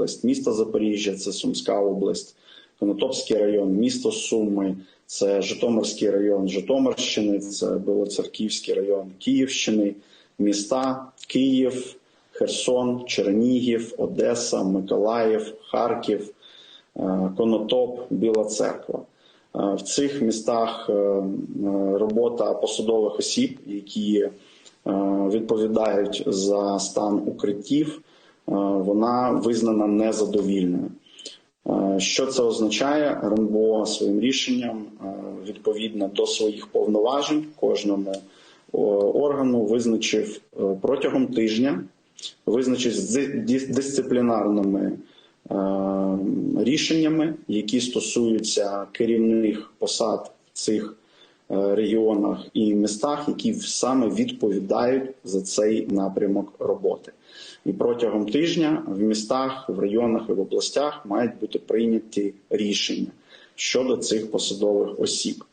область, місто Запоріжжя це Сумська область, Конотопський район, місто Суми, це Житомирський район Житомирщини, це Білоцерківський район Київщини, міста Київ, Херсон, Чернігів, Одеса, Миколаїв, Харків, е, Конотоп, Біла Церква. Е, В цих містах е, робота посадових осіб, які відповідають за стан укриттів, вона визнана незадовільною. Е, Що це означає? РНБО своїм рішенням е, відповідно до своїх повноважень кожному органу визначив е, протягом тижня, визначив з дисциплінарними е, рішеннями, які стосуються керівних посад в цих е, регіонах і містах, які саме відповідають за цей напрямок роботи. І протягом тижня в містах, в районах і в областях мають бути прийняті рішення щодо цих посадових осіб.